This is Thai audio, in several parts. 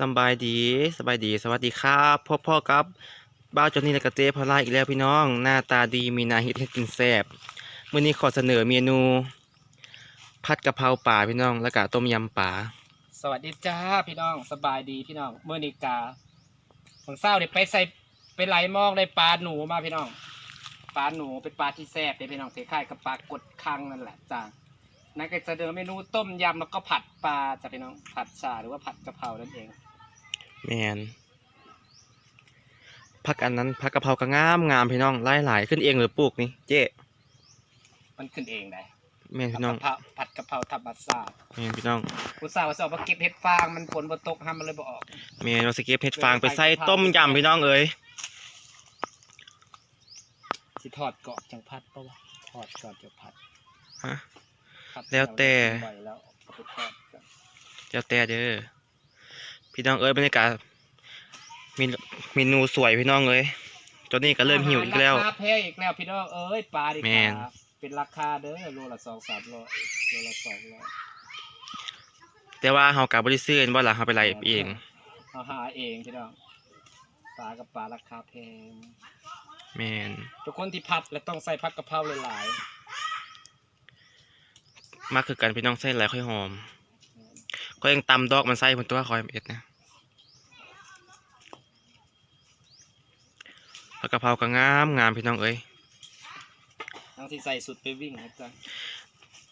สบายดีสบายดี สวัสดีครับพ่อพ่อครับบ้าจอนนี่และกะเต้พอลาอีกแล้วพี่น้อง หน้าตาดีมีนาฮิตให้กินแซ่บมื้อนี้ขอเสนอเมนู ผัดกะเพราป่าพี่น้อง แล้วก็ต้มยำป่าสวัสดีจ้าพี่น้องสบายดีพี่น้องเมื่อนิกาของเศร้าเด็ไปใส่ไปไหลมองได้ปลาหนูมาพี่น้องปลาหนูเป็นปลาที่แซ่บเลยพี่น้องคล้ายๆกับปลากดคังนั่นแหละจ้านั่นก็จะเดินเมนูต้มยำแล้วก็ผัดปลาจ้ะพี่น้องผัดชาหรือว่าผัดกะเพรานั่นเอง แมนผักอันนั้นผักกะเพราก็งามงามพี่น้องหลายหลายๆขึ้นเองหรือปลูกนี่เจ๊มันขึ้นเองได้แมนพี่น้องผัดกะเพราผัดกะเพราธรรมชาติแมนพี่น้องอุตส่าห์ว่าจะเอามาเก็บเห็ดฟางมันฝนบนตกห้ามมันเลยบ่ออกแมนเราสเก็บเห็ดฟางไปใส่ต้มยำพี่น้องเอ้ยสิทอดกรอบจังพัดปะวะทอดก่อนจะผัดฮะผัดแล้วแต่ไปแล้วเอาไปทอดกันเจ้าแต่เด้อ พี่น้องเอ้ยบรรยากาศมีเมนูสวยพี่น้องเอ้ยจอนนี่ก็เริ่มหิวอีกแล้วราคาแพงอีกแล้วพี่น้องเอ้ยปลาดีกแม่นว่าเป็นราคาเด้อโลละสองสามร้อยโลละสองร้อยแต่ว่าเฮากับบริซื้อเห็นว่าล่ะเฮาไปไล่เองเอาหาเองพี่น้องปลากับปลาราคาแพงแมนทุกคนที่ผัดแล้วต้องใส่ผักกะเพราหลายมากคือกันพี่น้องใส่หลายค่อยหอม ก็ยังตำดอกมันใส่ผนตัวคอยเอ็ดนะผักกะเพราก็งามงามพี่น้องเอ้ยๆทั้งที่ใส่สุดไปวิ่งนะจ๊ะ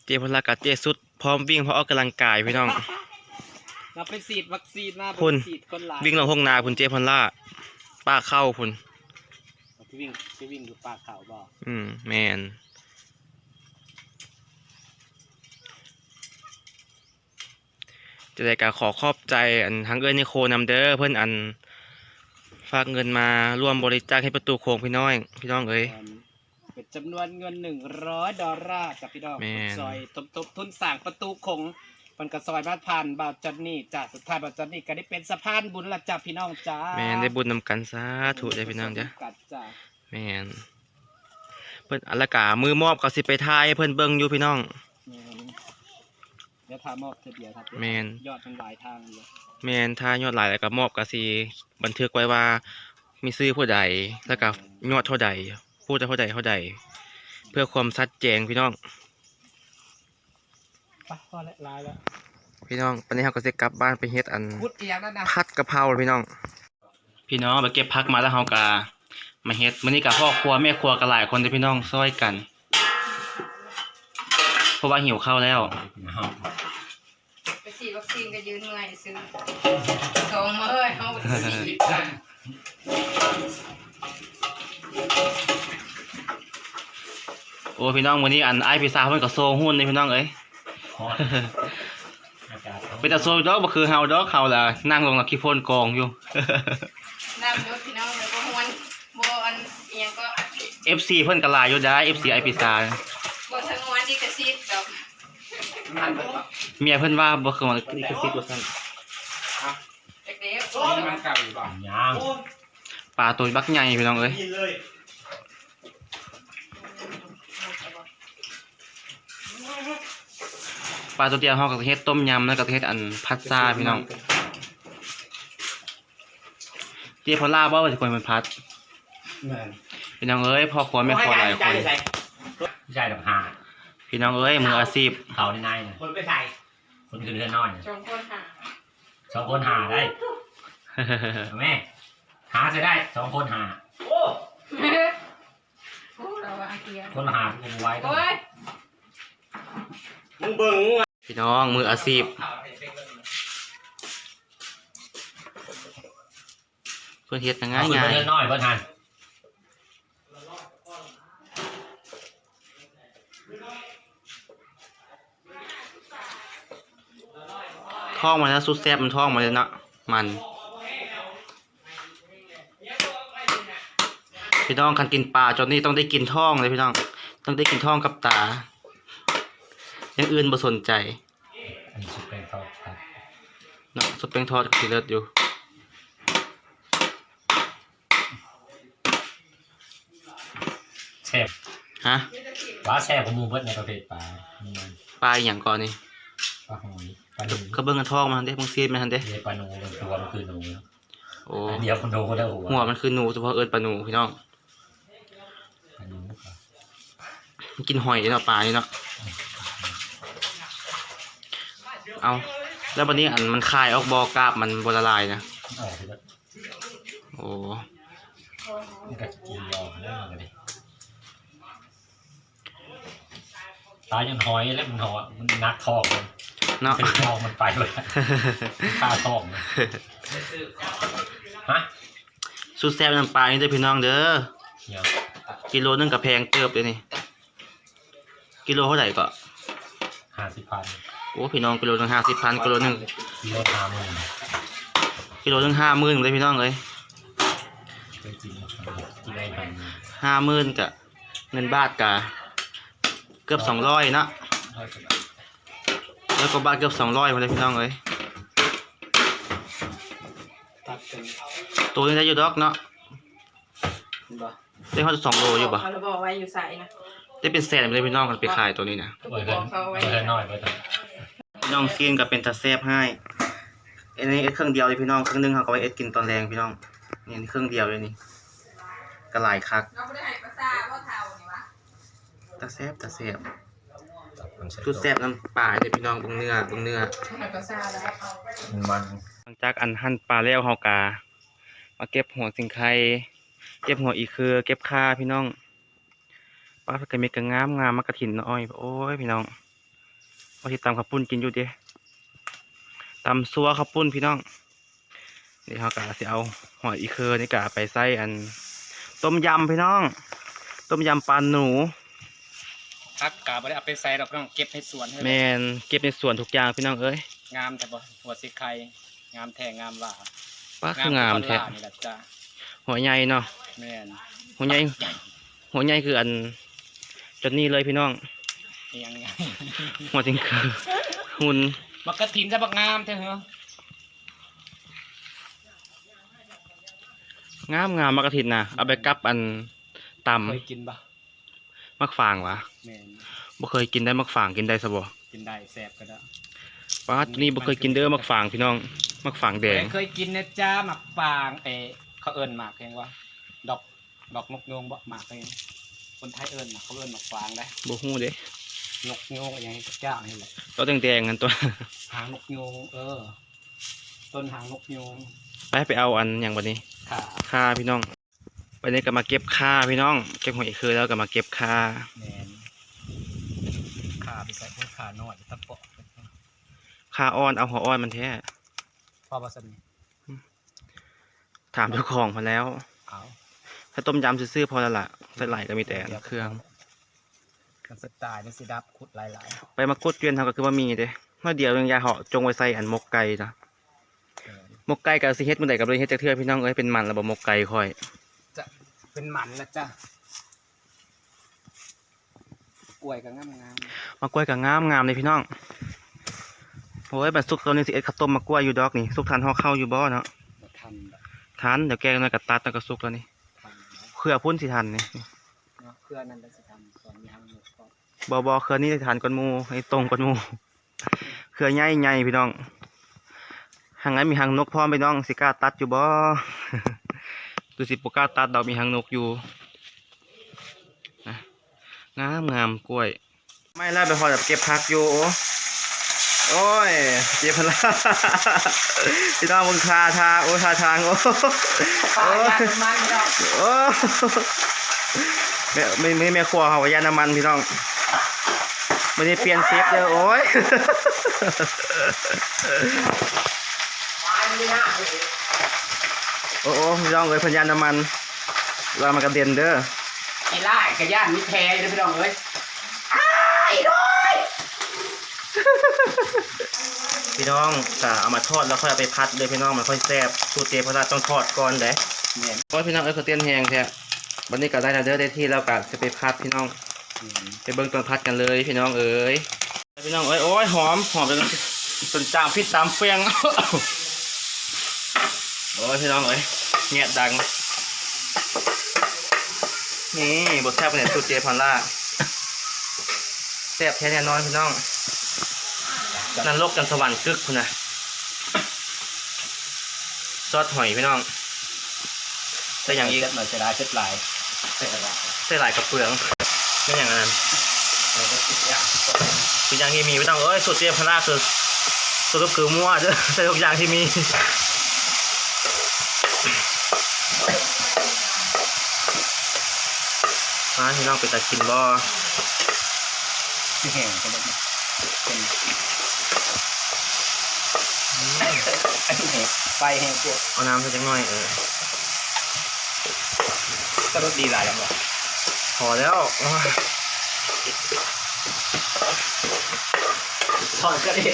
เจพลากาเจสุดพร้อมวิ่งเพราะออกกำลังกายพี่น้องเราไปฉีดวัคซีนหน้าไปคุณฉีดคนหลายวิ่งลงห้องนาพุ่นเจพลล่าป้าเข้าพุ่นไปวิ่งไปวิ่งดูปลาขาวบ่อืมแมน จะได้กาขอขอบใจอันทั้งเอ้ยนิโคนำเด้อเพื่อนอัน ฝากเงินมาร่วมบริจาคให้ประตูโค้งพี่น้อยพี่น้องเอ้ยเป็นจำนวนเงินหนึ่งร้อยดอลลาร์จากพี่น้องแม่นซอยตบตบทุนสั่งประตูคงมันก็ซอยมาผ่านบ่าวจันนี่จ้าสุดท้ายบ่าวจันนี่ก็ได้เป็นสะพานบุญละจ้าพี่น้องจ้าแมนได้บุญนำกันสาธุได้พี่น้องจ้ะกัดจ้าแมนเพิ่นอันละกามือมอบก็สิไปทายให้เพิ่นเบิ่งอยู่พี่น้อง แม่นเดี๋ยวทามอบเธอเดียวครับแม่นยอดมันหลายทางเลยแมนถ้ายอดหลายแล้วก็มอบก็สิบันทึกไว้ว่า มีซื้อผู้ใดแล้วก็ยอดเท่าใดพูดเท่าใดเท่าใด เพื่อความชัดแจงพี่น้องไปพอแล้วลายแล้วพี่น้องตอนนี้เราก็จะกลับบ้านไปเฮ็ดอันพูดอีกอย่างนั้นนะผัดกะเพราพี่น้อง พี่น้องไปเก็บผักมาแล้วเฮากะมาเฮ็ดมื้อนี้กับพ่อครัวแม่ครัวก็หลายคนเด้อพี่น้องช่วยกันเพ ราะว่าหิวข้าวแล้วไปฉีดวัคซีนก็ยืนเมื่อยซื้อสองมื้อเขาไปฉีดโอ้พี่น้องมื้อนี้อันไอ้ายพี่สาวเพิ่นก็โซหุ้นนี่พี่น้องเอ้ยเป็นแต่โซดอกบ่คือเฮาดอกเฮาล่ะนั่งลงกับขี้พ่นกองอยู่น้ำยศพี่น้องแล้วก็หวนบ่อันเอียงก็ FC เพิ่นก็หลายอยู่ได้ FC ไอ้พี่สาว บ่ทั้งวันที่กระซิบดอก มัน เบิดบ่เมียเพิ่นว่าบ่คือว่าลิขสิทธิ์ว่าซั่นเด็กมันเก่าอยู่บ่ยังปลาตัวบักใหญ่พี่น้องเอ้ยปลาตัวเดียวเฮาก็เฮ็ดต้มยำแล้วก็เฮ็ดอันผัดซาพี่น้องเจ๊พอล่าบ่ว่าสิคนมันพัดแม่นพี่น้องเอ้ยพ่อครัวแม่ครัวหลายคนไม่ใช่ดอกหาพี่น้องเอ้ยมืออาชีพเขาในในนะคนไปใส่ คนคือเรือนน้อยนะๆจงคนหาสองคนหาได้เอาแม่หาจะได้สองคนหา โอ้เราว่าอาเกียคนหาคนไว้ต้องโอ้ยมึงเบิ่งพี่น้องมืออาชีพเพื่อเฮ็ดง่ายเอาคนง่ายเรือนน้อยเพื่อนทัน ท่องมาแล้วสุดแซ่บมันท่องมาเลยเนาะมันพี่น้องคันกินปลาจนนี่ต้องได้กินท่องเลยพี่น้อง ต้องได้กินท่องกับตาอย่างอื่นบ่สนใจอันนี้สุดเป็นเขาครับเนาะสุดแป้งทอดก็สิเลิศอยู่แซ่บฮะว่าแซ่บของหมูเบิดในประเภทปลานี่มันปลาอหย่างก่อนนี่ ปลาหอยปลาหนูเขาเบิ่งกันทองมาเด้มึงซีดมาทันเด้เรียกปลาหนูเป็นตัวมันคือหนูโอ้อันเดียวคนดูก็ได้หัวหัวมันคือหนูเฉพาะเอิญปลาหนูพี่น้องปลาหนูครับมันกินหอยเนาะปลานี่เนาะเอาแล้ววันนี้อันมันคายออกบอกราบมันบละลายนะออกไปแล้วโอ้มันก็กินยอมได้เหมือนกันดิตายจนหอยแล้วมันหอยมันนักทองมัน เนาะเป็นทองมันไปเลยฆ่าทองมันฮะสุดแซ่บน้ำปลานี่เด้อพี่น้องเด้อเนี่ยกิโลนึงกับแพงเติบเลยนี่ กิโลเท่าไหร่ก็ ห้าสิบพันโอ้พี่น้องกิโลนึงห้าสิบพันกิโลนึง กิโลห้าหมื่นกิโลนึงห้าหมื่นเลยพี่น้องเลยเคยกินกิโลพันห้าหมื่นกะเงินบาทกะเกือบสองร้อยเนาะ ร้อยกว่าบาท แล้วก็บาทเกือบสองร้อยมาเลยพี่น้องเลยตัดเป็นตัวนี้ได้อยู่ดอกเนาะเห็นบ่ได้เขาจะสองโลอยู่ปะเขาบอกไว้อยู่ใส่นะได้เป็นแสนไปเลยพี่น้องกันไปขายตัวนี้นะเปิดเลยเปิดเลยน้อยเปิดเลยพี่น้องซีนกับเป็นตาแซบให้อันนี้เอ็ดเครื่องเดียวเลยพี่น้องเครื่องนึงเขาก็ไว้เอ็ดกินตอนแรงพี่น้องนี่เครื่องเดียวเลยนี่กระหลายคักเราไม่ได้ให้ภาษาว่าเท่านี่วะตาแซบตาแซบ มันใช้ชุดแซบน้ำปลาเลยพี่น้องเบงเนื้อเบงเนื้อให้ภาษาแล้วมันมันหลังจากอันหั่นปลาแล้วเฮากามาเก็บหัวสิงไข่เก็บหัวอีคือ เก็บข่าพี่น้องปลาเพิ่นก็มีกระงามงามมากระถินน้อยโอ้ยพี่น้องว่าสิตำข้าวปุ้นกินอยู่เด้ตำซัวข้าวปุ้นพี่น้องนี่เฮากาสิเอาหัวอีคือนี่กาไปใส่อัน ต้มยำพี่น้อง ต้มยำปลาหนู พักกาบ่ได้เอาไปใส่ดอกน้องเก็บในสวนให้แมนเก็บในสวนทุกอย่างพี่น้องเอ้ยงามแต่บ่หัวสิไข่งามแท้งามหว่าปลาคืองามกว่แท้คนลนี่แหละจ้าหัวใหญ่เนาะแม่นหัวใหญ่หัวใหญ่คืออันจนนี่เลยพี่น้องอีหยังไงหัวจริงคือหุ่นมักกะถินจะบักงามแท้เหรองามงามมากระถินนะเอาไปกับอันตเคยกินบ่ำ มักฝางวะแม่นบ่เคยกินได้มักฝางกินได้ซะบ่กินได้แซ่บก็ได้ป้าตัวนี้บ่เคยกินเด้อมักฝางพี่น้อง มักฝางแดง เคยกินนะจ้าหมักฟางเออเขาเอิ้นหมากเพียงว่าดอกดอกนกยูงบ่หมากเองคนไทยเอิ้นหมากเขาเอิ้นหมากฟางได้บ่ฮู้เด้นกยูงอย่างนี้เจ้านี่แหละตัวแดงๆกันตัว หางนกยูงเออ ต้นหางนกยูงไปไปเอาอันหยังบัดนี้ขาค่าพี่น้อง วันนี้ก็มาเก็บค่าพี่น้อง เก็บหอยคือแล้วก็มาเก็บค่าแมนขาไปใส่พวกขาหน่อยตะเปาะค่าอ้อนเอาหัวอ้อนมันแท้พอประสนถามเจ้าของมาแล้ว เอาถ้าต้มยำซื่อๆพอแล้วล่ะใส่ไหลก็มีแต่เครื่องกันสไตล์นี่สิดับขุดหลายไปมากดเกวียนเขาก็คือว่ามีเด้เมื่อเดียวยังยาเหาะจงไว้ใส่อันมกไก่นะๆเออมกไก่กับสิเฮ็ดมื้อใดกับเลยเฮ็ดจักเทื่อพี่น้องเอ้ยเป็นมันแล้วบ่มกไก่ค่อยจะ เป็นหมันแล้วจ้ะกล้วยก็งามงามมากล้วยก็งามงามเลยพี่น้องโอ้ยบัดสุกตอนนี้สิเอ็ดข้าวต้มมากล้วยอยู่ดอกนี่สุกทันห่อข้าวอยู่บ่เนาะบ่ทันแบบทันเดี๋ยวแกงหน่อยก็ตัดแล้วก็สุกแล้วนี่ทันแล้วเครือพุ่นสิทันนี่เนาะเพื่อนนั่นจะสิทำตอนมีหางนกก็บ่บ่เครือนี้สิทันก่อนหมู่ให้ตรงก่อนหมู่เครือใหญ่ๆพี่น้องหางนั้นมีหางนกพร้อมพี่น้องสิกล้าตัดอยู่บ่ ดูสิบ่กล้าตัดดอกมีหางนกอยู่นะงามงามกล้วย ไม่ล่าไปพอแบบเก็บผักอยู่โอ้ยเจ็บพละพี่น้องมึงคาทาโอ้คาทางโอ้โอ้ยาน้ำมันดอกโอ้แม่ไม่ไม่แม่ครัวเขาว่ายาน้ำมันพี่น้องไม่ได้เปลี่ยนเซฟเด้อโอ้ย โอ้โอ้พี่น้องเอ้ยเพันยาน้ำมันว่ามันกระเด็นเด้อไอ้ล่ายกระย่านมิแพ้เลยพี่น้องเอ้ยพี่น้องก็เอามาทอดแล้วค่อยเอาไปพัดเลยพี่น้องมันค่อยแซ่บสูตรเจพราะต้องทอดก่อนเด้แม่นโอ้ยพี่น้องเอ้ยเขาเตียนแหงแท้วันนี้ก็ได้แล้วเด้อได้ที่แล้วก็จะไปพัดพี่น้องอืมไปเบิ่งตอนพัดกันเลยพี่น้องเอ๋ยพี่น้องเอ้ยโอ้ยหอมหอมจนจนจามพิษตามเฟียงโอ้ยพี่น้องเอ้ยเงียดดัง นี่บทแซ่บเนี่ยสูตรเจพันล่าแซ่บแท้แน่นอนพี่น้องนันรกกันสวรรค์กึกคุณนะซอสหอยพี่น้องใส่อย่างอีกเจ็ดหน่อยจะได้เจ็ดลายเจ็ดลายใส่หลายกับเปลืองไม่อย่างนั้นแล้วก็สิบอย่างคืออย่างที่มีไม่ต้องเอ้ยสูตรเจียมพลาคือสรุปคือมั่วเด้อใส่ทุกอย่างที่มีมา พี่น้องไปตัดกินบ่ที่แห้งก็ได้เป็นไอ้แห้งไฟแห้งพวกเอาน้ำสักหน่อยเออก็รสดีหลายแล้วบ่พอแล้วโอ้ยทอดก็ได้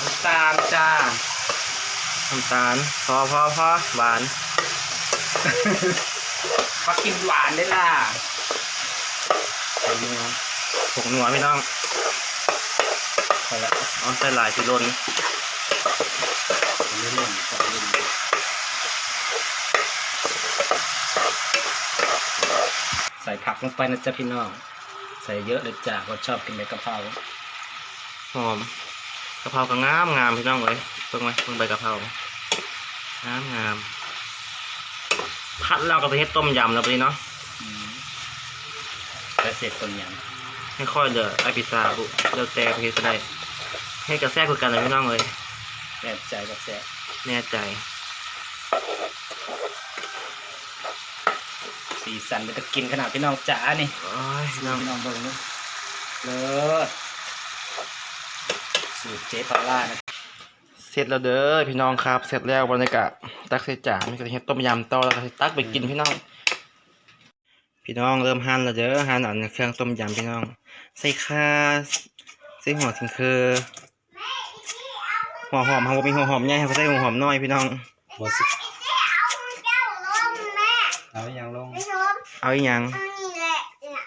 น้ำตาลจ้าน้ำตาลพอพอพอหวาน มากินหวานได้ล่ะใส่นัวผงนัวพี่น้องพอละเอาใส่หลายสิลนเล่นๆสองเล่นใส่ผักลงไปนะจ๊ะพี่น้อง ใส่เยอะเลยจ้าว่าชอบกินใบกะเพราหอมกะเพราก็งามงามพี่น้องเลยเพิ่งไหมเพิ่งใบกะเพรางามงาม พัดแล้วก็ไปเฮ็ดต้มยำแล้วไปเนาะแล้วเสร็จต้มยไม่ค่อยเด้อไอพิซซ่าบุเลือกแต่ประเภทก็ได้ให้กระแทกคือกันเลยพี่น้องเลยำแน่ใจกับแซ่บแน่ใจสีสันมันจะกินขนาดพี่น้องจ๋านี่โอ้ยพี่น้องพี่น้องเบิ่งนี่เลิศสูตรเจ๊พาล่านะเสร็จแล้วเด้อพี่น้องครับ เสร็จแล้วบรรยากาศตักใส่จานมีกระเทียมต้มยำต่อแล้วก็สิตักไปกินพี่น้อง พี่น้องเริ่มหั่นแล้วเด้อหั่นอันเครื่องต้มยำพี่น้อง ใส่ข่าใส่หัวสิงคือหัวหอมเขาบ่มีหัวหอมใหญ่เขาก็ใส่หัวหอมน้อยพี่น้องบดสิเอาเจ้าลงแม่เอาอย่างลงไม่ชมเอาอีหยังเอานี่แหละเนี่ย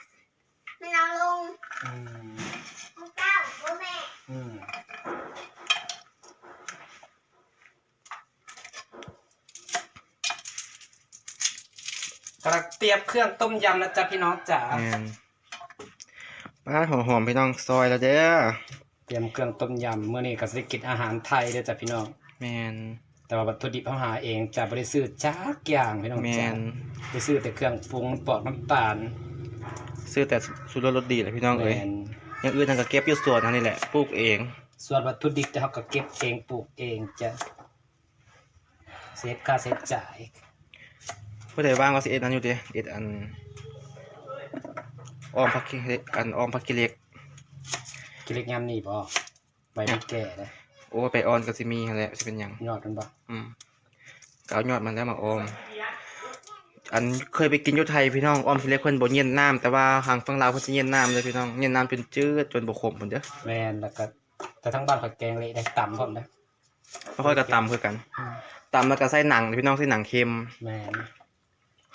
มันเอาลง อืม เอาเจ้าลงแม่ อืม กระเตียบเครื่องต้มยำนะจ๊ะพี่น้องจ๋าแม่นปลาหัวหอมพี่น้องซอยแล้วเด้อเตรียมเครื่องต้มยำเมื่อนี้ก็สิกินอาหารไทยเด้อจ้ะพี่น้อง แม่นแต่ว่าวัตถุดิบเขาหาเองจะบริซื้อจักอย่างพี่น้องแม่จ้ะนไปซื้อแต่เครื่องปรุงปอกน้ำตาลซื้อแต่สูตรรสดีแหละพี่น้องเอ้ยแม่นอย่างอื่นทางก็เก็บอยู่สวนนั่นนี่แหละปลูกเองส่วนวัตถุดิบจะเขาก็เก็บเองปลูกเองจะเซฟค่าใช้จ่าย ผู้ใดว่างก็สิเอ็ดอันอยู่เด้เอ็ดอันออมผักกิเหล็กอันออมผักกิเหล็กกินเล็กยำนี่บ่ใบมันแก่นะโอ้ไปออนก็สิมีหั่นแหละสิเป็นหยังยอดมันบ่อืมก็เอายอดมันแล้วมาออม อันเคยไปกินอยู่ไทยพี่น้องออมทีเล็กเพิ่นบ่เย็นน้ำแต่ว่าทางฝั่งลาวเพิ่นสิเย็นน้ำเลยพี่น้องเย็นน้ำจนจืดจนบ่ขมพุ่นเด้อแม่นแล้วก็แต่ทั้งบ้านผักแกงเละได้ต่ำพร้อมนะแล้วค่อยก็ตำคือกันตำแล้วก็ใส่หนังพี่น้องใส่หนังเค็มแม่นแล้ว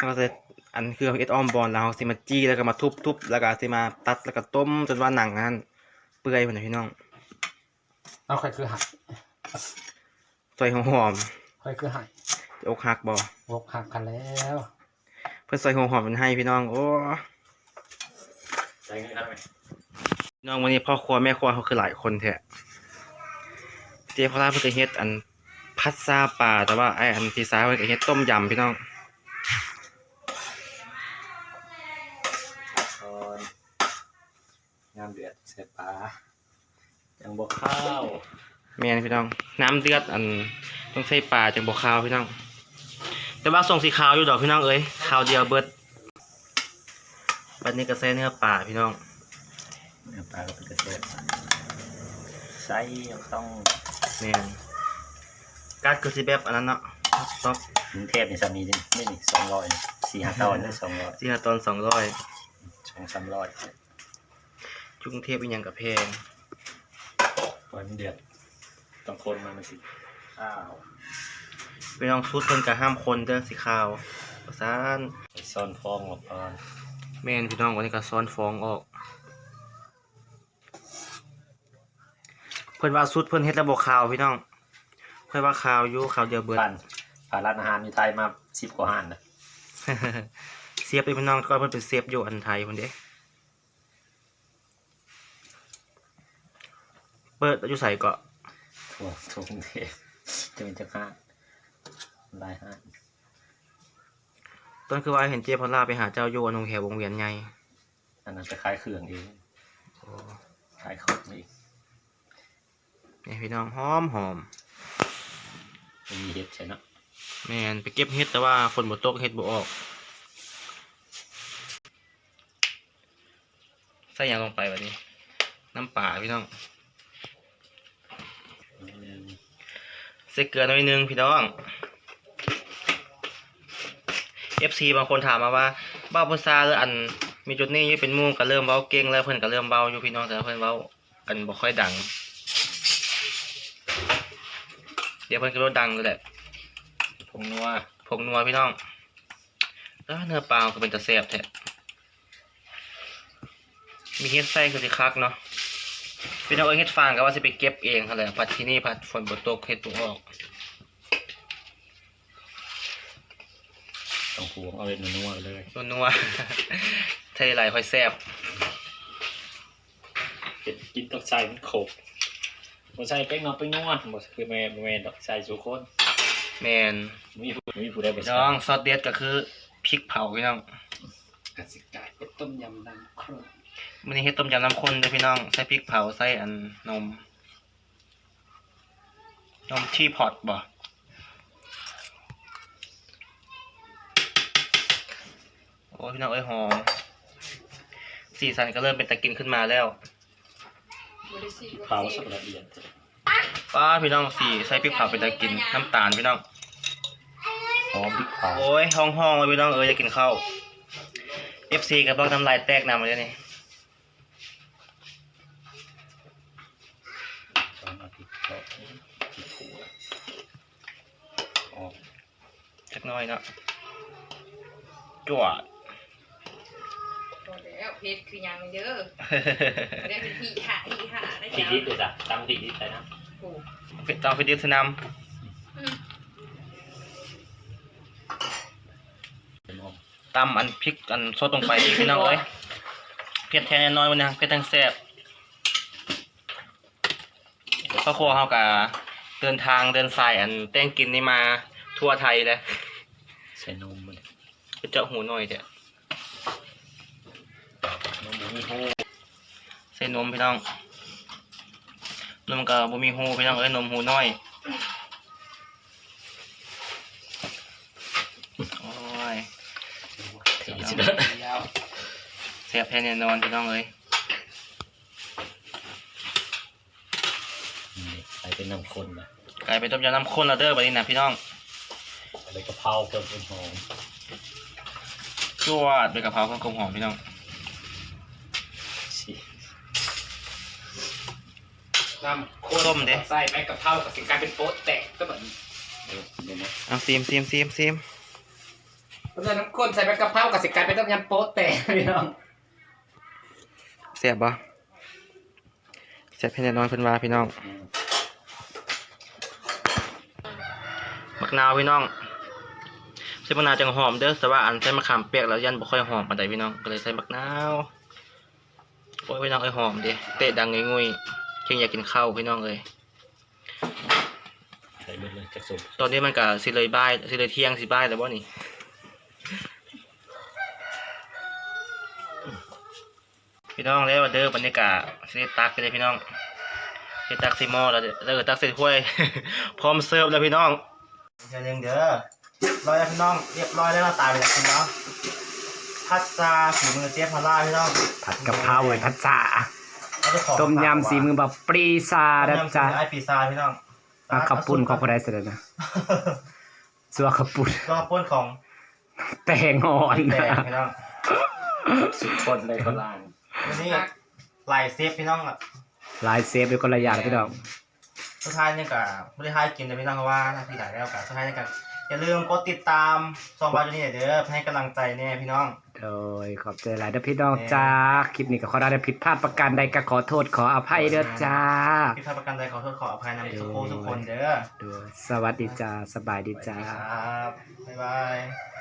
ก็ใส่อันคือเอ็ดออมบอลแล้วเราสิมาจี้แล้วก็มาทุบๆแล้วก็สิมาตัดแล้วก็ต้มจนว่าหนังนั้นเปื่อยพุ่นน่ะพี่น้องเอาค่อยคือหักซอยหอมค่อยคือหักๆอกหักบ่วกหักกันแล้ว เพิ่นซอยหัวหอมมันให้พี่น้อง โอ้ใจเงินครับไหมพี่น้องวันนี้พ่อครัวแม่ครัวเขาคือหลายคนแท้เจ๊พอลาเพิ่นก็เฮ็ดอันพัดซาปลาแต่ว่าไอ้อันพี่สาวเพิ่นก็เฮ็ดต้มยำพี่น้อง ตอนงามเดือดเสียปลายัง บวข้าวแม่นพี่น้อง น้ำเดือดอันต้องใส่ปลาจังบ่ขาวพี่น้อง แต่ว่าส่งสีขาวอยู่ดอกพี่น้องเอ้ยขาวเดียวเบิดบัดนี้ก็ใส่เนื้อปลาพี่น้องเนื้อปลาก็เป็นกระเทียมไส้ยังต้องแม่นกัดคือสิแบบอันนั้นเนาะซอกกรุงเทพนี่สามีนี่นี่นี่สองร้อยสี่ห้าตอนนี่สองร้อยสิหาตอนสองร้อยสองสามร้อยกรุงเทพอีหยังกับแพง ปล่อยมันเดือดต้องคนมันมันสิอ้าวพี่น้องชุดเพิ่นก็ห้ามคนเด้อสีขาวประสานไปซ่อนฟองออกก่อนแม่นพี่น้องวันนี้ก็ซ้อนฟองออก เพิ่นว่าสุดเพิ่นเฮ็ดแล้วบ่ขาวพี่น้อง เพิ่นว่าขาวอยู่ขาวเดียวเบิดผ่านผ่านร้านอาหารในไทยมาสิบกว่าห้านนะ เสียบเลยพี่น้องก็เพิ่นเป็นเสียบอยู่อันไทยพุ่นเด้ ปิปิดอยู่ใส่เกาะทั่วทั่วกรุงเทพจะเป็นเจ้าข้าลายห้าต้นคือว่าเห็นเจพอลล่าไปหาเจ้าโยนงแขวงเวียนไงอันนั้นจะคล้ายเครื่องเองโอ้คล้ายของเองนี่พี่น้องหอมหอมไม่มีเห็ดใช่เนาะแมนไปเก็บเห็ดแต่ว่าฝนบ่ตกเห็ดบ่ออกใส่หยังลงไปวะนี้ น้ำป่าพี่น้อง ใส่เกลือหน่อยนึงพี่น้อง FC บางคนถามมาว่าบ้าพุซาหรืออันมีจุดนี้ยู่เป็นมู่ก็เริ่มเว้าเก่งแล้วเพิ่อนก็เริ่มเว้าอยู่พี่น้องแต่เพิ่อนเว้ากันบ่ค่อยดัง เดี๋ยวเพิ่อนก็รดังแล้วแหละผงนัวผงนัวพี่น้องเอ้อเนื้อปลาก็เป็นตะแซ่บแท้มีเฮ็ดไส้คือสิคักเนาะ พี่น้องเอ้ยเฮ็ดฟางก็ว่าสิไปเก็บเองหั่นแหละพัดที่นี่พัดฝนบ่ตกเฮ็ดบ่ออกต้องพวงเอาเป็นนัวๆเลยนัวๆไทยหลายค่อยแซ่บเห็ดกินต้องใส่มันขบมันใส่เป๊กเนาะเป๊กนวดหมดคือแม่แม่ดอกใส่สุคนแมนมีผู้มีผู้ได้ไปพี่น้องซอสเด็ดก็คือพริกเผาพี่น้องกสิกาเป็นต้มยำน้ำข้น มื้อนี้เฮ็ดต้มยำน้ำข้นเด้อพี่น้อง ใส่พริกเผาใส่อันนม นมที่พอตบ่โอ้ยพี่น้องเอ้ยหอมสีสันก็เริ่มเป็นตะกินขึ้นมาแล้วเผาสักละเอียดป้าพี่น้องสีใส่พริกเผาเป็นตะกินน้ำตาลพี่น้องหอมพริกเผาโอ้ยห้องห้องเลยพี่น้องเอ้ยจะกินข้าว FC กับบ้องน้ำลายแตกนำมาเลยนี่ ตอนเอาพริกเผาพริกขัวออก สักห น้อยเนาะจวดพอแล้วเพชรคือยังเด้อเรียกเป็นพี่หาพี่หาได้พริกจ้าดิบเลยจ้ะตำพริกดิบใส่นะโอ้เป็ดเตาไปดิบสนามอืมเป็นออกตำอันพริกอันซดลงไปอีกพี่น้องเอ้ยเผ็ดแท้แน่นอนวันนี้เผ็ดทั้งแซ่บพ่อครัวเขากะเดินทางเดินสายอันแต่งกินนี่มาทั่วไทยเลย ใส่นมมันไปเจาะหูหน่อยเถอะนมมีหูใส่นมพี่น้อง นมกับบ่มีหูพี่น้องเอ้ยนมหูน้อยโอ้ยสีสิเด้อยาวแซ่บแท้แน่นอนพี่น้องเอ้ยนี่ใส่เป็นน้ำข้นนะกลายเป็นต้มยำน้ำข้นแล้วเด้อบัดนี้นะพี่น้อง ใส่กะเพราเพิ่มเป็นหอมจวดไปกะเพราข้าวกลมหอมพี่น้องสิน้ำข้นใส่ไปกับเท่ากับสิกลายเป็นโป๊ะแตกก็แบบนี้เดี๋ยวเดี๋ยวนะเอาซีมซีมซีมซีมเพราะฉะนั้นน้ำข้นใส่ไปกับเท่ากับสิกลายเป็นต้มยำโป๊ะแตกพี่น้องแซ่บบ่แซ่บแท้แน่นอนเพิ่นว่าพี่น้องอืมมักนาวพี่น้องใส่ มะนาวจังหอมเด้อแต่ว่าอันใส่มะขามเปียกแล้วยันบ่ค่อยหอมปานใดพี่น้องก็เลยใส่มักนาวโอ้ยพี่น้องเอ้ยหอมเด้เตะดังงุยๆเข่งอยากกินข้าวพี่น้องเอ้ยใส่เบิดเลยจะสุกตอนนี้มันก็สิเลยบ่ายสิเลยเที่ยงสิบ่ายแล้วบ่นี่พี่น้องแล้วเด้อบรรยากาศสิได้ตักไปเลยพี่น้องสิตักสิหม้อแล้วเด้อแล้วก็ตักใส่ถ้วย พร้อมเสิร์ฟแล้วพี่น้องเดี๋ยวเด้อ ร้อยแล้วพี่น้องเรียบร้อยแล้วตายไปแล้วพี่น้องพัสซาฝีมือเชฟพาร่าพี่น้องผัดกะเพราเลยผัดจ่าเอาเจ้าของต้มยำสีมือแบบปรีซาต้นะมยำสีจ๊ะมือไอปีซาพี่น้องมาขับปุ่นของคนใดเสร็จแล้วนะสัวขับปุ่นก็ข้าวปุ้นของแตงอ่อนแตกพี่น้องสุกคนเลยคนล่างวันนี้ไล่เซฟพี่น้องอะลายเซฟเป็นคนละอย่างพี่น้อง สุดท้ายเนี่ยก็ไม่ได้ให้กินแต่พี่น้องเพราะว่าหน้าที่หลายแล้วกันสุดท้ายเนี่ยก็ อย่าลืมกดติดตามซองบาจูนี่เด้อให้กำลังใจแน่พี่น้องโดยขอบใจหลายเด้อพี่น้องจ้าคลิปนี้ก็ขอได้ผิดพลาดประการใดก็ขอโทษขออภัยเด้อจ้าพี่พาประกันใจขอโทษขออภัยนำทุกคนทุกคนเด้อโดยสวัสดีจ้าสบายดีสวัสจ้าดีครับบ๊ายบาย